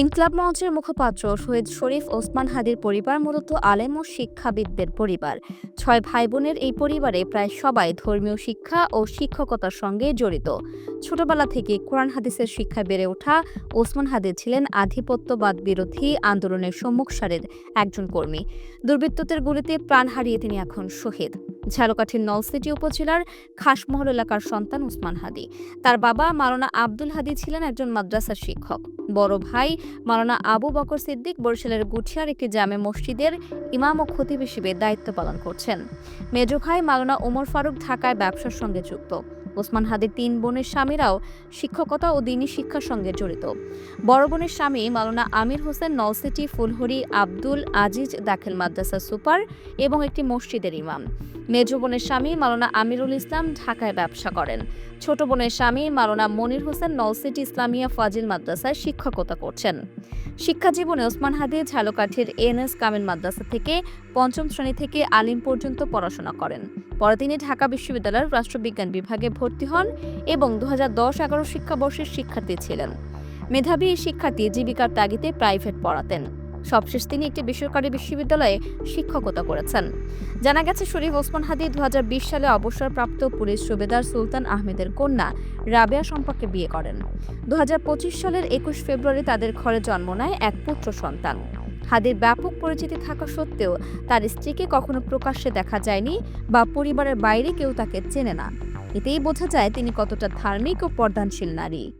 ইনকলাব মঞ্চের মুখপাত্র শহীদ শরীফ ওসমান হাদির পরিবার মূলত আলেম ও শিক্ষাবিদদের পরিবার। ছয় ভাই বোনের এই পরিবারে প্রায় সবাই ধর্মীয় শিক্ষা ও শিক্ষকতার সঙ্গে জড়িত। ছোটবেলা থেকে কোরআন হাদিসের শিক্ষায় বেড়ে ওঠা ওসমান হাদি ছিলেন আধিপত্যবাদ বিরোধী আন্দোলনের সম্মুখ সারের একজন কর্মী। দুর্বৃত্তদের গুলিতে প্রাণ হারিয়ে তিনি এখন শহীদ। ঝালকাঠির নলসিটি উপজেলার খাসমহল এলাকার সন্তান উসমান হাদি। তার বাবা মারোনা আব্দুল হাদি ছিলেন একজন মাদ্রাসার শিক্ষক। বড় ভাই মারোনা আবু বকর সিদ্দিক বরিশালের গুঠিয়ার একটি জামে মসজিদের ইমাম ও খতিব হিসেবে দায়িত্ব পালন করছেন। মেজ ভাই মারোনা ওমর ফারুক ঢাকায় ব্যবসার সঙ্গে যুক্ত। ওসমান হাদির তিন বোনের স্বামীরাও শিক্ষকতা ও দিনী শিক্ষার সঙ্গে জড়িত। বড় বোনের স্বামী মাওলানা আমির হোসেন নলসিটি ফুলহরি, আব্দুল আজিজ দাখিল মাদ্রাসা সুপার এবং একটি মসজিদের ইমাম। মেজ বোনের স্বামী মাওলানা আমিরুল ইসলাম ঢাকায় ব্যবসা করেন। ছোট বোনের স্বামী মাওলানা মনির হোসেন নলসিটি ইসলামিয়া ফাজিল মাদ্রাসায় শিক্ষকতা করছেন। শিক্ষা জীবনে ওসমান হাদি ঝালকাঠির এনএস কামিল মাদ্রাসা থেকে পঞ্চম শ্রেণি থেকে আলিম পর্যন্ত পড়াশোনা করেন। পরে তিনি ঢাকা বিশ্ববিদ্যালয়ের রাষ্ট্রবিজ্ঞান বিভাগে ভর্তি হন এবং দু হাজার দশ এগারো শিক্ষাবর্ষের শিক্ষার্থী ছিলেন। মেধাবী এই শিক্ষার্থী জীবিকার তাগিদে প্রাইভেট পড়াতেন। সবশেষ তিনি একটি বেসরকারি বিশ্ববিদ্যালয়ে শিক্ষকতা করেছেন। জানা গেছে, শরীফ ওসমান হাদি দুহাজার বিশ সালে অবসরপ্রাপ্ত পুলিশ সুবেদার সুলতান আহমেদের কন্যা রাবেয়া সম্পর্কে বিয়ে করেন। দু হাজার পঁচিশ সালের একুশ ফেব্রুয়ারি তাদের ঘরে জন্ম নেয় এক পুত্র সন্তান। হাদির ব্যাপক পরিচিতি থাকা সত্ত্বেও তার স্ত্রীকে কখনো প্রকাশ্যে দেখা যায়নি বা পরিবারের বাইরে কেউ তাকে চেনে না। এতেই বোঝা যায় তিনি কতটা ধার্মিক ও পর্দানশীল নারী।